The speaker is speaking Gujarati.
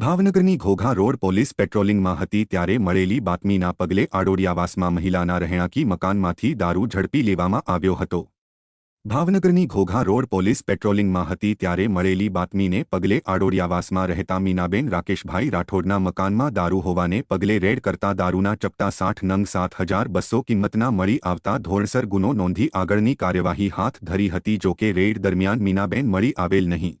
ભાવનગરની ઘોઘા રોડ પોલીસ પેટ્રોલિંગમાં હતી ત્યારે મળેલી બાતમીના પગલે આડોડિયાવાસમાં મહિલાના રહેણાંકી મકાનમાંથી દારૂ ઝડપી લેવામાં આવ્યો હતો. ભાવનગરની ઘોઘા રોડ પોલીસ પેટ્રોલિંગમાં હતી ત્યારે મળેલી બાતમીને પગલે આડોડિયાવાસમાં રહેતા મીનાબેન રાકેશભાઈ રાઠોડના મકાનમાં દારૂ હોવાને પગલે રેડ કરતા દારૂના ચપટા સાઠ નંગ સાત હજાર બસો કિંમતના મળી આવતા ધોરણસર ગુનો નોંધી આગળની કાર્યવાહી હાથ ધરી હતી જોકે રેડ દરમિયાન મીનાબેન મળી આવેલ નહીં.